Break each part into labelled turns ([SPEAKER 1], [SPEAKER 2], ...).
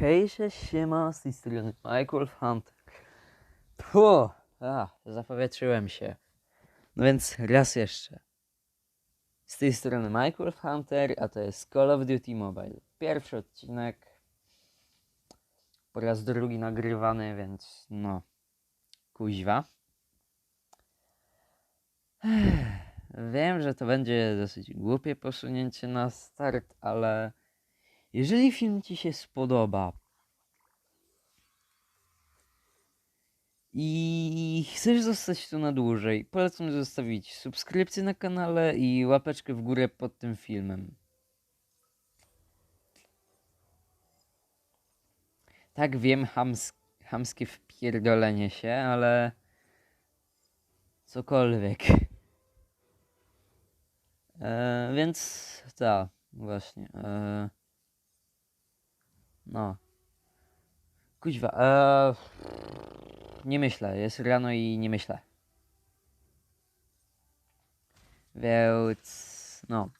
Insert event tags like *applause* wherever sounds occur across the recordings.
[SPEAKER 1] Hejże, siema, z tej strony Michael Hunter. Pu, a, zapowietrzyłem się. No więc raz jeszcze. Z tej strony Michael Hunter, a to jest Call of Duty Mobile. Pierwszy odcinek. Po raz drugi nagrywany, więc no. Kuźwa. Wiem, że to będzie dosyć głupie posunięcie na start, ale jeżeli film Ci się spodoba i chcesz zostać tu na dłużej, polecam zostawić subskrypcję na kanale i łapeczkę w górę pod tym filmem. Tak wiem, hams, hamskie wpierdolenie się, ale cokolwiek. E, więc tak, właśnie. E, no. Kuźwa, e, nie myślę, jest rano i nie myślę. Więc, no.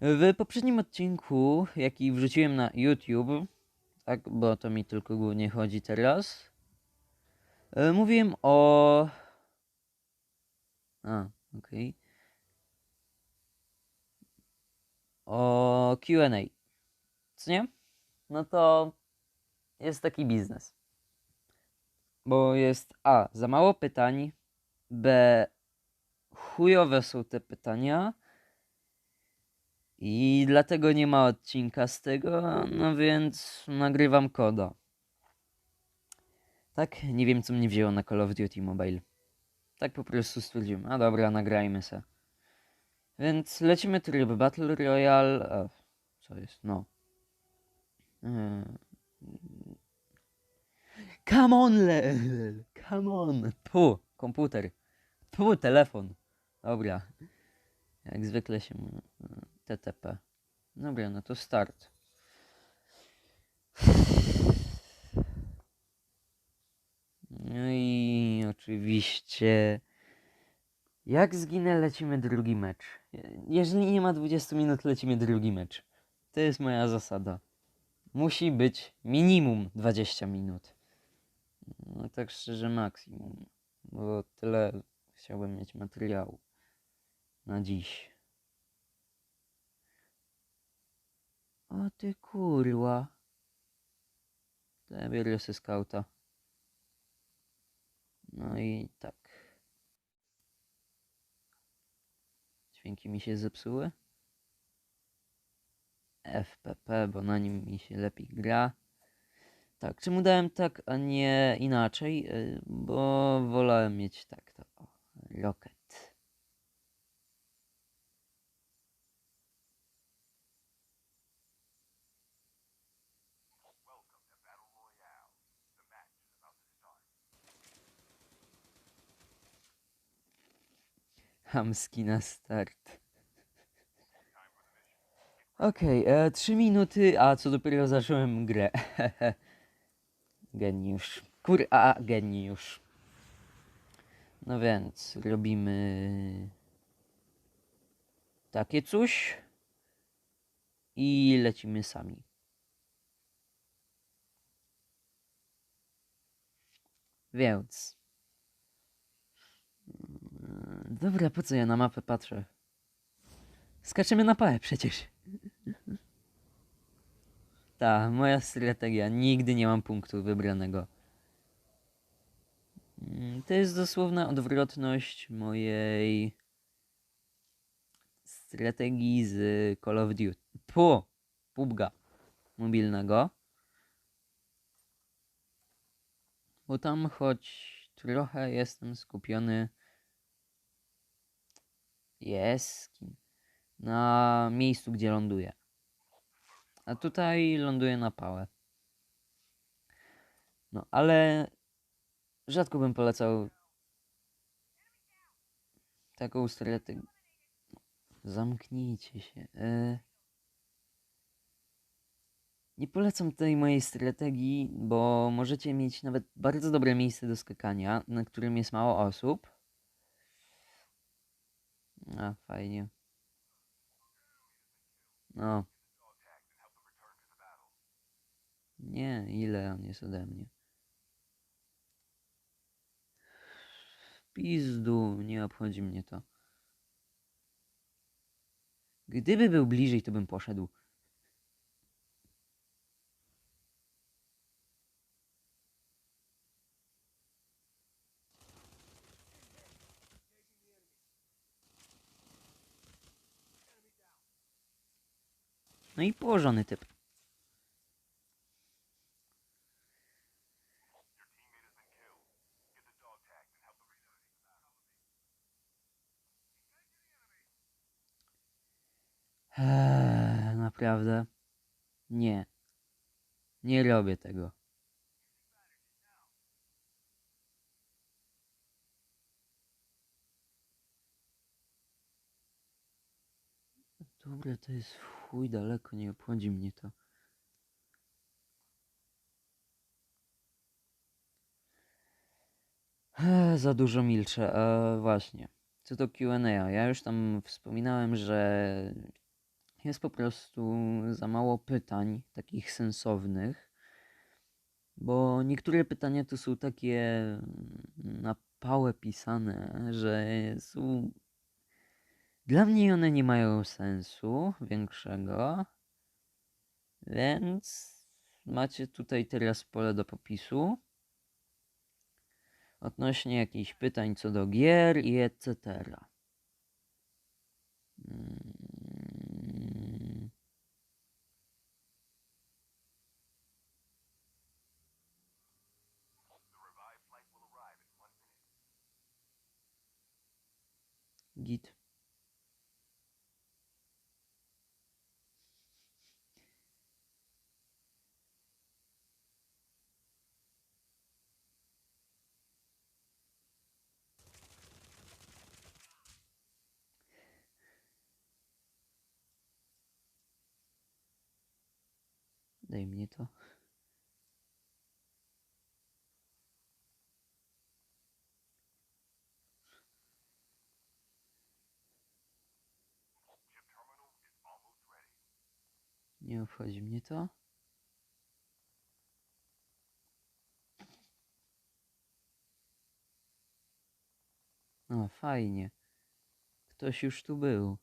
[SPEAKER 1] W poprzednim odcinku, jaki wrzuciłem na YouTube, tak, bo to mi tylko głównie chodzi teraz, e, mówiłem o... A, okej. O Q&A. Co nie? No to jest taki biznes. Bo jest A. Za mało pytań. B. Chujowe są te pytania. I dlatego nie ma odcinka z tego, no więc nagrywam koda. Tak, nie wiem co mnie wzięło na Call of Duty Mobile. Tak po prostu stwierdziłem, a dobra, nagrajmy se. Więc lecimy tryb Battle Royale. E, co jest? No. E, Come on, Lel! Come on! Pu, komputer. Pu, telefon. Dobra. Jak zwykle się. TTP. Dobra, no to start. No i oczywiście. Jak zginę, lecimy drugi mecz. Jeżeli nie ma 20 minut, lecimy drugi mecz. To jest moja zasada. Musi być minimum 20 minut. No tak szczerze maksimum. Bo tyle chciałbym mieć materiału na dziś. O ty kurwa. To ja skauta. No i tak. Dźwięki mi się zepsuły. FPP, bo na nim mi się lepiej gra. Tak, czemu dałem tak, a nie inaczej? Y, Bo wolałem mieć tak, to o, Rocket. Hamski na start. Okej, okay, trzy minuty, a co dopiero zacząłem grę. *laughs* geniusz. Kur, a, geniusz. No więc, robimy takie coś i lecimy sami. Więc. Mm, Dobra, po co ja na mapę patrzę? Skaczemy na pałę przecież. Ta, moja strategia. Nigdy nie mam punktu wybranego. Mm, To jest dosłowna odwrotność mojej strategii z Call of Duty. Pu! PUBG'a mobilnego. Bo tam choć trochę jestem skupiony jest? Na miejscu, gdzie ląduję. A tutaj ląduję na pałę. No, ale rzadko bym polecał taką strategię. Zamknijcie się. E... Nie polecam tej mojej strategii, bo możecie mieć nawet bardzo dobre miejsce do skakania, na którym jest mało osób. A, fajnie. No. Nie, ile on jest ode mnie? Pizdu, nie obchodzi mnie to. Gdyby był bliżej, to bym poszedł. No i położony typ. Eee, naprawdę? Nie. Nie robię tego. Dobra, to jest chuj daleko, nie obchodzi mnie to. Eee, za dużo milczę. E, właśnie. Co do Q&A, ja już tam wspominałem, że jest po prostu za mało pytań takich sensownych, bo niektóre pytania to są takie na pałę pisane, że są... Dla mnie one nie mają sensu większego, więc macie tutaj teraz pole do popisu odnośnie jakichś pytań co do gier i etc. Mm. Git. Daj mnie to. Nie obchodzi mnie to. O, fajnie. Ktoś już tu był.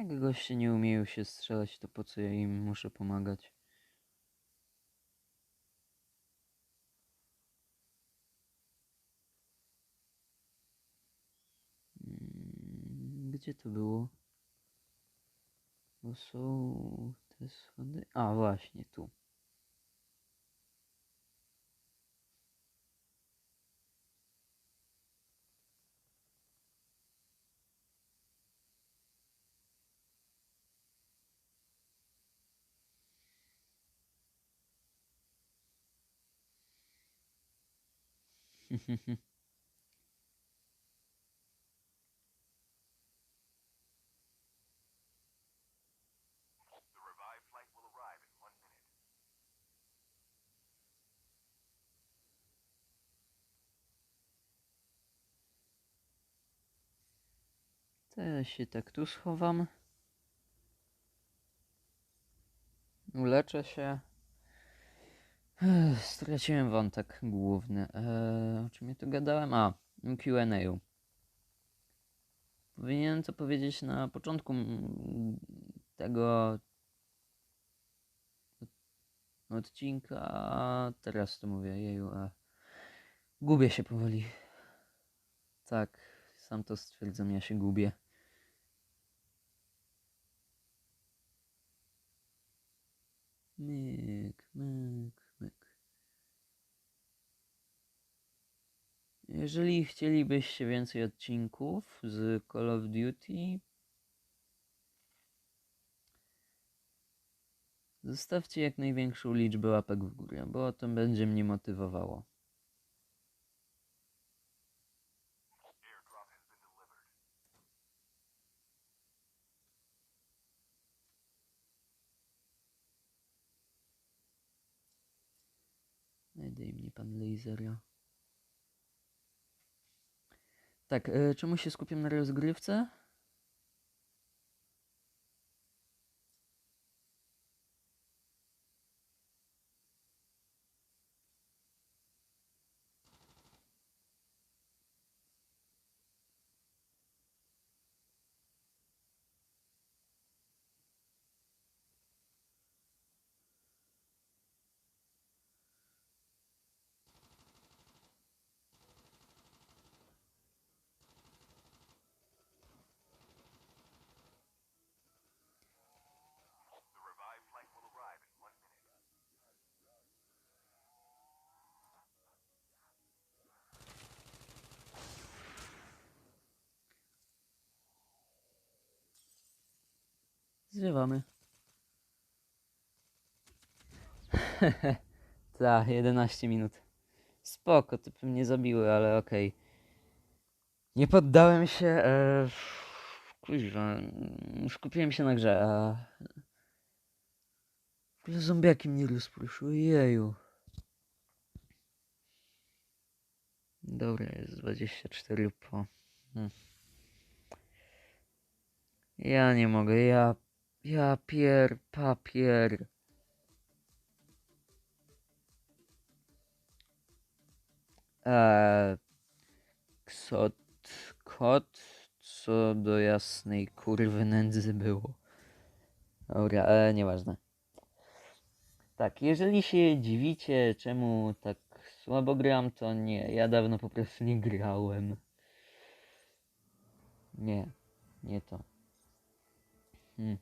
[SPEAKER 1] Jak goście nie umieją się strzelać, to po co ja im muszę pomagać? Mm, Gdzie to było? Bo są te schody. A, właśnie tu. *laughs* Ja się tak tu schowam. Uleczę się. Straciłem wątek główny. Eee, o czym ja tu gadałem? A, Q&A. Powinienem to powiedzieć na początku mm, tego odcinka, a teraz to mówię, jeju, a gubię się powoli. Tak, sam to stwierdzam, ja się gubię. Myk, myk, Jeżeli chcielibyście więcej odcinków z Call of Duty, zostawcie jak największą liczbę łapek w górę, bo to będzie mnie motywowało. Daj mi pan lasera. Tak, e, czemu się skupiam na rozgrywce? Zwiewamy. Ta, 11 minut. Spoko, typy mnie zabiły, ale okej. Nie poddałem się. E... Kuźwa, skupiłem się na grze, a... Zombiaki mnie rozproszyły, jeju. Dobra, jest 24 po. Hmm. Ja nie mogę, ja... Ja pier... papier. Eee... Ksot... Kot... Co do jasnej kurwy nędzy było. Dobra, e, nieważne. Tak, jeżeli się dziwicie, czemu tak słabo gram, to nie. Ja dawno po prostu nie grałem. Nie, nie to. Hmm.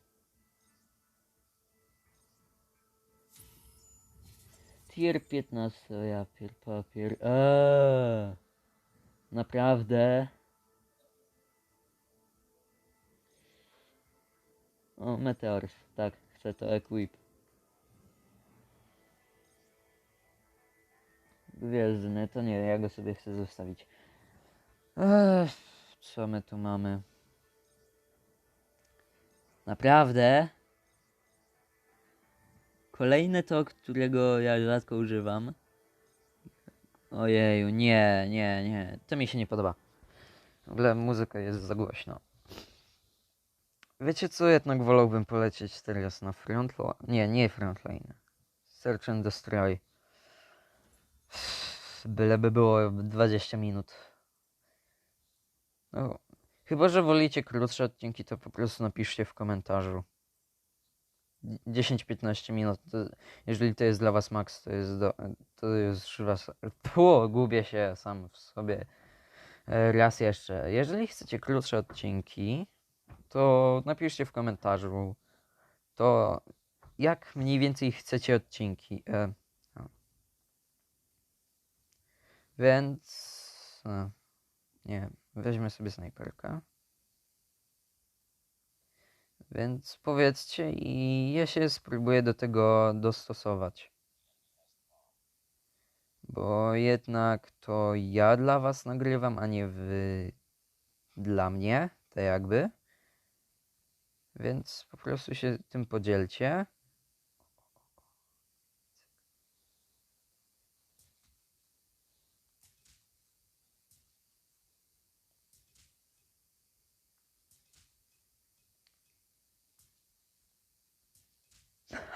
[SPEAKER 1] Tier 15, ja pier papier. Eee, naprawdę? O, Meteors, tak, chcę to equip. Gwiezdny, to nie, ja go sobie chcę zostawić. Ech, co my tu mamy? Naprawdę? Kolejne to, którego ja rzadko używam. Ojeju, nie, nie, nie. To mi się nie podoba. W ogóle muzyka jest za głośno. Wiecie co, jednak wolałbym polecieć teraz na frontline. Nie, nie frontline. Search and Destroy. Byleby było 20 minut. No, chyba, że wolicie krótsze odcinki, to po prostu napiszcie w komentarzu. 10-15 minut. To, jeżeli to jest dla was max, to jest do, to jest was. *laughs* Pło, gubię się sam w sobie. E, Raz jeszcze. Jeżeli chcecie krótsze odcinki, to napiszcie w komentarzu. To jak mniej więcej chcecie odcinki. E. Więc. No, nie. Weźmy sobie snajperkę. Więc powiedzcie i ja się spróbuję do tego dostosować. Bo jednak to ja dla was nagrywam, a nie wy dla mnie, tak jakby. Więc po prostu się tym podzielcie.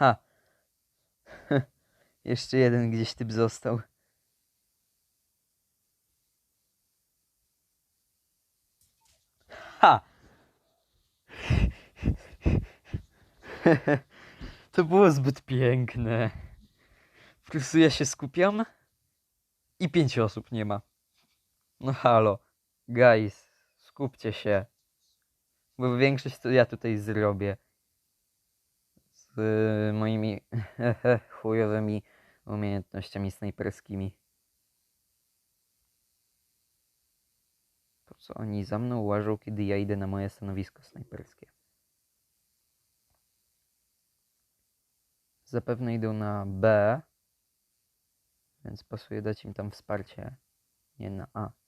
[SPEAKER 1] Ha! *laughs* Jeszcze jeden gdzieś typ został. Ha! *laughs* To było zbyt piękne. Po ja się skupiam i pięć osób nie ma. No halo, guys, skupcie się. Bo większość to ja tutaj zrobię. Z moimi *laughs* chujowymi umiejętnościami snajperskimi. Po co oni za mną łażą, kiedy ja idę na moje stanowisko snajperskie? Zapewne idą na B, więc pasuje dać im tam wsparcie, nie na A.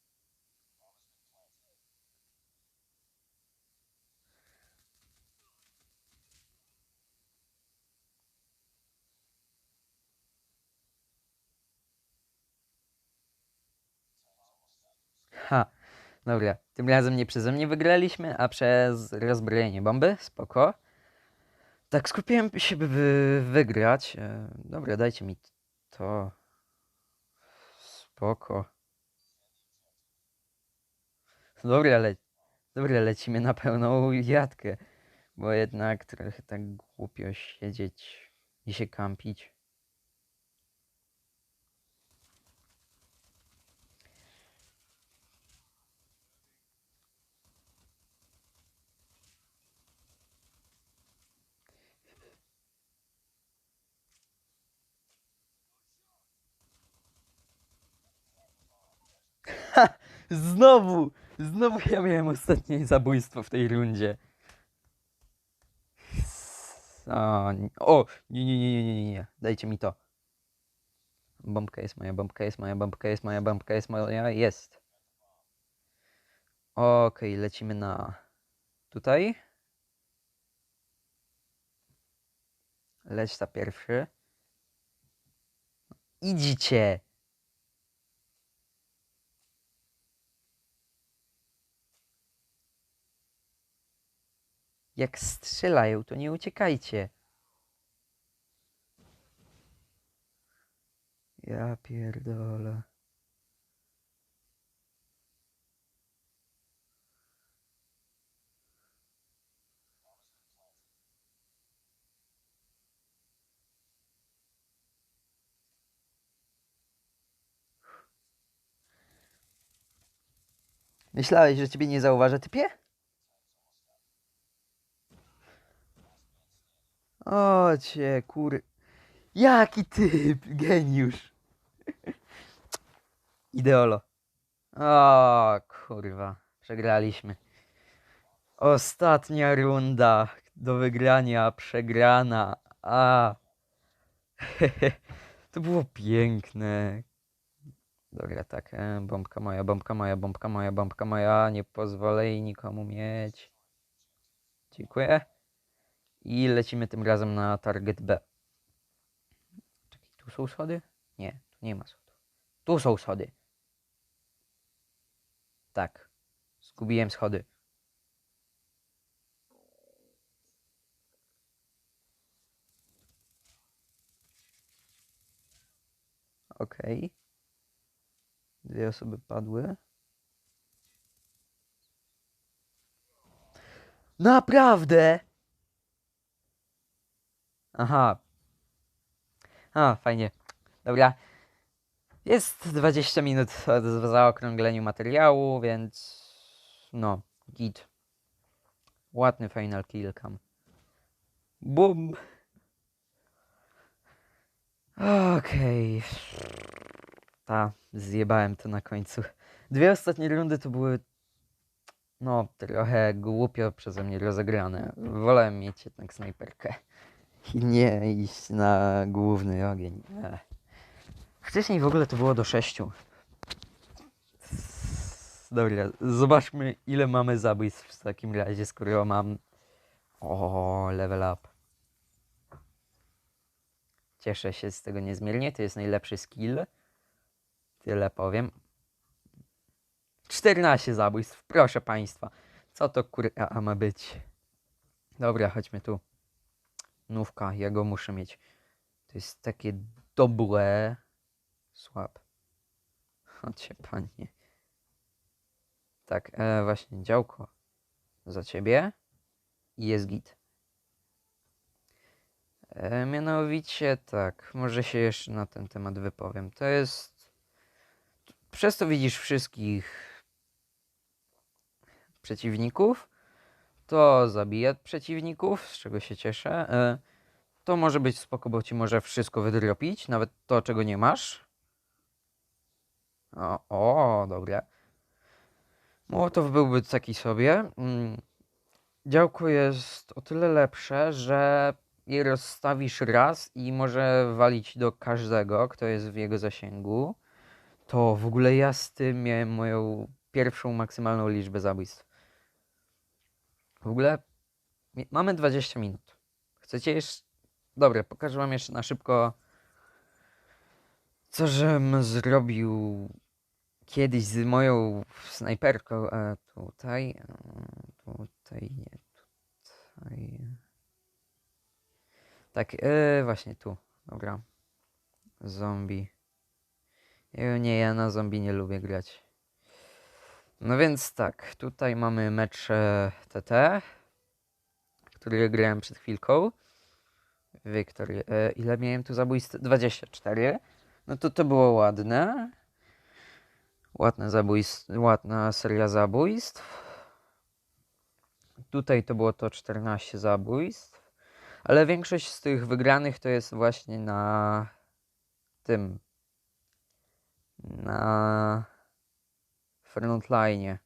[SPEAKER 1] Dobra, tym razem nie przeze mnie wygraliśmy, a przez rozbrojenie bomby. Spoko. Tak, skupiłem się, by- wygrać. E, dobra, dajcie mi to. Spoko. Dobra, le dobra, lecimy na pełną jatkę. Bo jednak trochę tak głupio siedzieć i się kampić. Znowu! Znowu ja miałem ostatnie zabójstwo w tej rundzie. O, nie- nie, nie, nie, nie, nie, dajcie mi to. Bombka jest moja, bombka jest moja, bombka jest moja, bombka jest moja, jest. Okej, lecimy na tutaj. Leć ta pierwszy. Idzicie! Jak strzelają, to nie uciekajcie. Ja pierdolę. Myślałeś, że ciebie nie zauważę, typie? O cię, kur... Jaki typ, *laughs* geniusz. Ideolo. O kurwa, przegraliśmy. Ostatnia runda do wygrania, przegrana. A. *laughs* To było piękne. Dobra, tak, e, bombka moja, bombka moja, bombka moja, bombka moja. Nie pozwolę jej nikomu mieć. Dziękuję. I lecimy tym razem na target B. Czekaj, tu są schody? Nie, tu nie ma schodów. Tu są schody. Tak. Zgubiłem schody. Okej. Dwie osoby padły. Naprawdę? Aha. A, fajnie. Dobra. Jest 20 minut od zaokrągleniu materiału, więc no, git. Ładny final kill cam. Bum. Okej. Ta, zjebałem to na końcu. Dwie ostatnie rundy to były no, trochę głupio przeze mnie rozegrane. Wolałem mieć jednak snajperkę. I nie iść na główny ogień. Wcześniej w ogóle to było do sześciu. Dobra, zobaczmy ile mamy zabójstw w takim razie, skoro mam... O, level up. Cieszę się z tego niezmiernie, to jest najlepszy skill. Tyle powiem. 14 zabójstw, proszę państwa. Co to kurwa ma być? Dobra, chodźmy tu. Nówka, ja go muszę mieć. To jest takie dobre. Słab. *laughs* Chodźcie, panie. Tak, e, właśnie, działko. Za ciebie. I jest git. E, mianowicie tak, może się jeszcze na ten temat wypowiem. To jest. Przez to widzisz wszystkich przeciwników. To zabija przeciwników, z czego się cieszę. E, to może być spoko, bo ci może wszystko wydropić, nawet to, czego nie masz. O, o dobra. Mołotow byłby taki sobie. Mm. Działko jest o tyle lepsze, że je rozstawisz raz i może walić do każdego, kto jest w jego zasięgu. To w ogóle ja z tym miałem moją pierwszą maksymalną liczbę zabójstw. W ogóle mamy 20 minut. Chcecie jeszcze... Dobra, pokażę wam jeszcze na szybko, co żem zrobił kiedyś z moją snajperką, e, tutaj, tutaj, nie, tutaj. Tak, e, właśnie tu, dobra. Zombie. Nie, ja na zombie nie lubię grać. No więc tak, tutaj mamy mecz TT, który grałem przed chwilką. Wiktor, e, ile miałem tu zabójstw? 24. No to to było ładne. Ładne zabójstw, ładna seria zabójstw. Tutaj to było to 14 zabójstw. Ale większość z tych wygranych to jest właśnie na tym. Na frontline.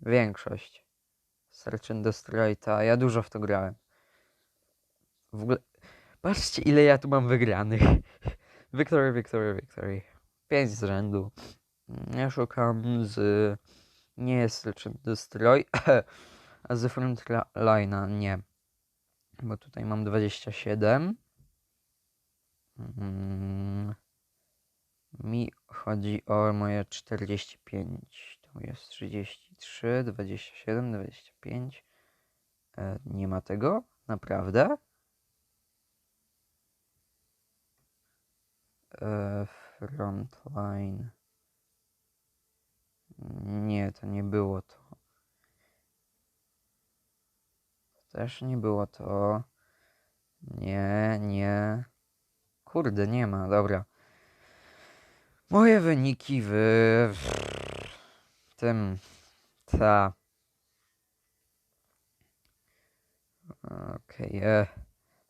[SPEAKER 1] Większość. Search and Destroy. Ja dużo w to grałem. W ogóle. Patrzcie, ile ja tu mam wygranych. *laughs* Victory, Victory, Victory. Pięć z rzędu. Ja szukam z. Nie jest Search and Destroy, *laughs* a z Frontline'a nie. Bo tutaj mam 27. Mm. Mi chodzi o moje 45. Tu jest 33, 27, 25. E, nie ma tego? Naprawdę? E, frontline. Nie, to nie było to. Też nie było to. Nie, nie. Kurde, nie ma, dobra. Moje wyniki w, w tym. Ta. Okej, e,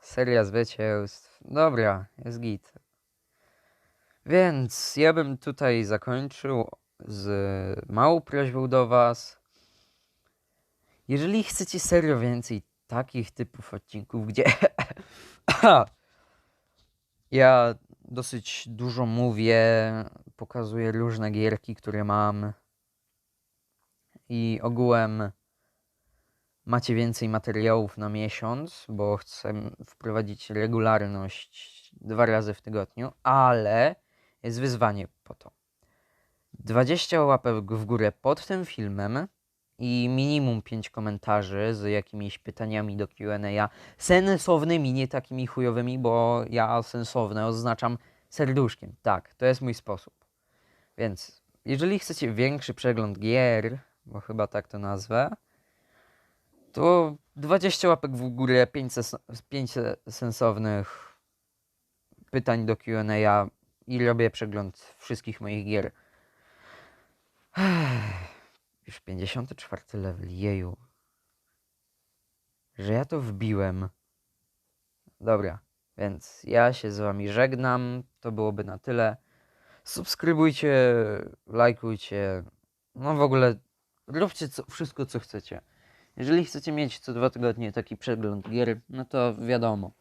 [SPEAKER 1] seria zwycięstw. Dobra, jest git. Więc ja bym tutaj zakończył z małą prośbą do Was. Jeżeli chcecie serio więcej takich typów odcinków, gdzie *coughs* ja dosyć dużo mówię, pokazuję różne gierki, które mam i ogółem macie więcej materiałów na miesiąc, bo chcę wprowadzić regularność dwa razy w tygodniu, ale jest wyzwanie po to. 20 łapek w górę pod tym filmem i minimum 5 komentarzy z jakimiś pytaniami do Q&A sensownymi, nie takimi chujowymi, bo ja sensowne oznaczam serduszkiem. Tak, to jest mój sposób. Więc jeżeli chcecie większy przegląd gier, bo chyba tak to nazwę, to 20 łapek w górę, 5, ses- 5 sensownych pytań do Q&A i robię przegląd wszystkich moich gier. Już 54 level, jeju. Że ja to wbiłem. Dobra, więc ja się z wami żegnam. To byłoby na tyle. Subskrybujcie, lajkujcie. No w ogóle róbcie co, wszystko, co chcecie. Jeżeli chcecie mieć co dwa tygodnie taki przegląd gier, no to wiadomo.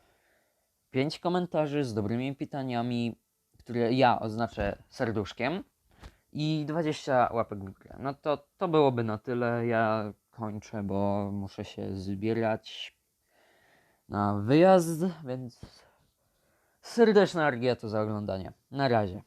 [SPEAKER 1] 5 komentarzy z dobrymi pytaniami, które ja oznaczę serduszkiem i 20 łapek w górę. No to to byłoby na tyle. Ja kończę, bo muszę się zbierać na wyjazd, więc serdeczna argia to za oglądanie. Na razie.